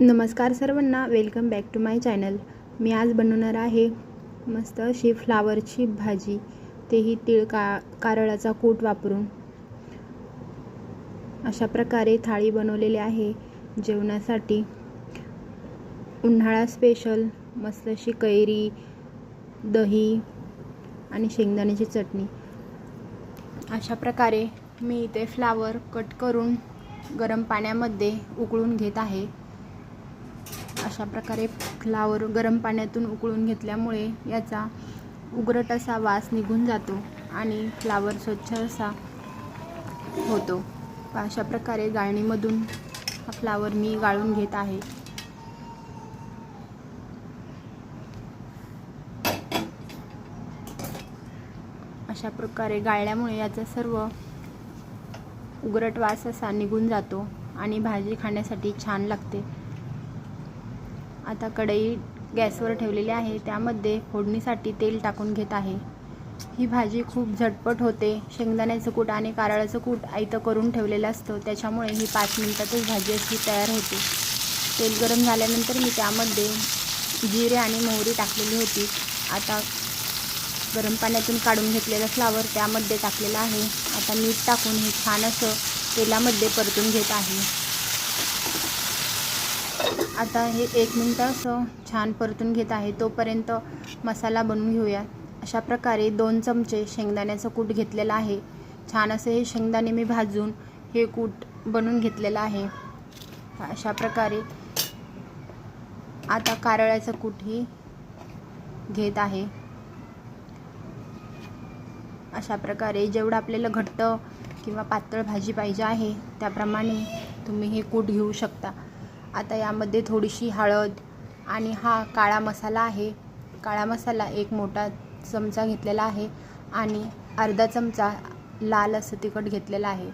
नमस्कार सर्वांना welcome back to my channel मी आज बनवणार आहे मस्त अशी फ्लावरची भाजी. तेही तिळ का कारळाचा कूट वापरून. अशा प्रकारे थाळी बनवलेली आहे जेवणासाठी. उन्हाळा स्पेशल मस्त अशी कैरी दही आणि शेंगदाण्याची चटणी. अशा प्रकारे मी इथे फ्लावर कट करून गरम पाण्यामध्ये उकळून घेत आहे. अशा प्रकारे फ्लावर गरम पाण्यातून उकळून घेतल्यामुळे याचा उग्रट असा वास निघून जातो आणि फ्लावर स्वच्छ असा होतो. अशा प्रकारे गाळणीमधून हा फ्लावर मी गाळून घेत आहे. अशा प्रकारे गाळल्यामुळे याचा सर्व उग्रट वास असा निघून जातो आणि भाजी खाण्यासाठी छान लागते. आता कढई गॅसवर ठेवलेली आहे. त्यामध्ये फोडणीसाठी तेल टाकून घेत आहे. ही भाजी खूप झटपट होते. शेंगदाण्याचं कूट आणि कारळाचं कूट आयतं करून ठेवलेलं असतं. त्याच्यामुळे ही पाच मिनटातच भाजी अशी तयार होते. तेल गरम झाल्यानंतर मी त्यामध्ये जिरे आणि मोहरी टाकलेली होती. आता गरम पाण्यातून काढून घेतलेलं फ्लावर त्यामध्ये टाकलेला आहे. आता मीठ टाकून हे छान असं तेलामध्ये परतून घेत आहे. आता हे एक मिनटं असं छान परतून घेत आहे. तोपर्यंत मसाला बनवून घेऊया. अशा प्रकारे दोन चमचे शेंगदाण्याचं कूट घेतलेलं आहे. छान असं हे शेंगदाणे मी भाजून हे कूट बनवून घेतलेलं आहे. अशा प्रकारे आता कारळ्याचं कूटही घेत आहे. अशा प्रकारे जेवढं आपल्याला घट्ट किंवा पातळ भाजी पाहिजे आहे त्याप्रमाणे तुम्ही हे कूट घेऊ शकता. आता यामध्ये थोडीशी हळद आणि हा काळा मसाला आहे. काळा मसाला एक मोठा चमचा घेतलेला आहे आणि अर्धा चमचा लाल असं तिखट घेतलेलं आहे.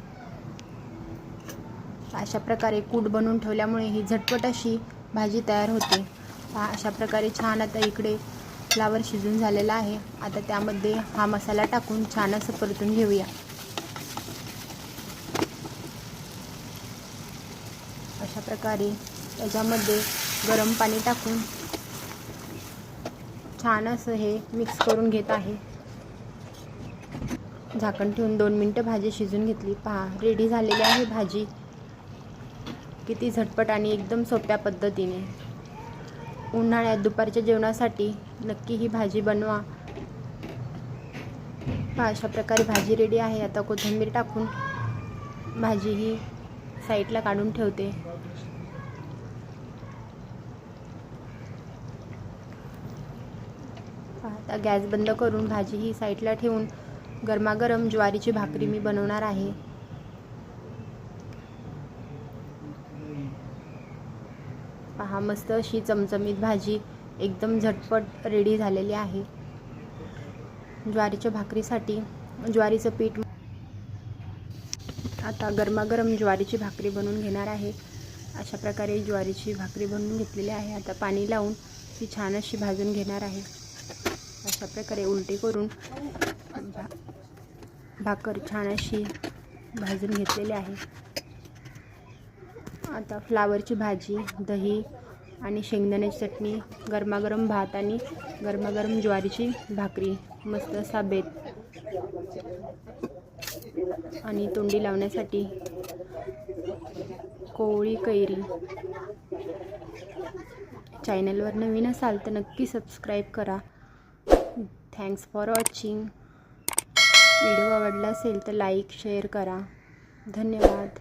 अशा प्रकारे कूट बनवून ठेवल्यामुळे ही झटपट अशी भाजी तयार होते. अशा प्रकारे छान आता इकडे फ्लावर शिजून झालेला आहे. आता त्यामध्ये हा मसाला टाकून छान असं परतून घेऊया. अशा प्रकारे त्याच्यामध्ये गरम पाणी टाकून छान असं हे मिक्स करून घेत आहे. झाकण ठेवून दोन मिनटं भाजी शिजून घेतली. पहा रेडी झालेली आहे भाजी. किती झटपट आणि एकदम सोप्या पद्धतीने. उन्हाळ्यात दुपारच्या जेवणासाठी नक्की ही भाजी बनवा. पहा अशा प्रकारे भाजी रेडी आहे. आता कोथिंबीर टाकून भाजी ही साईडला काढून ठेवते. आता गॅस बंद करून भाजी ही साईडला ठेवून गरमागरम ज्वारीची भाकरी मी बनवणार आहे. पहा मस्त अशी चमचमीत भाजी एकदम झटपट रेडी झालेली आहे. ज्वारीच्या भाकरीसाठी ज्वारीचं पीठ आता गरमागरम ज्वारीची भाकरी बनवून घेणार आहे. अशा प्रकारे ज्वारीची भाकरी बनवून घेतलेली आहे. आता पाणी लावून ती छान अशी भाजून घेणार आहे. अशा प्रकारे उलटी करून भा भाकर छान अशी भाजून घेतलेली आहे. आता फ्लावरची भाजी दही आणि शेंगदाण्याची चटणी गरमागरम भात आणि गरमागरम ज्वारीची भाकरी. मस्त असा बेत. आणि तोंडी लावण्यासाठी कोवळी कैरी. चॅनलवर नवीन असाल तर नक्की सबस्क्राईब करा. थँक्स फॉर वॉचिंग व्हिडिओ आवडला असेल तर लाईक शेअर करा. धन्यवाद.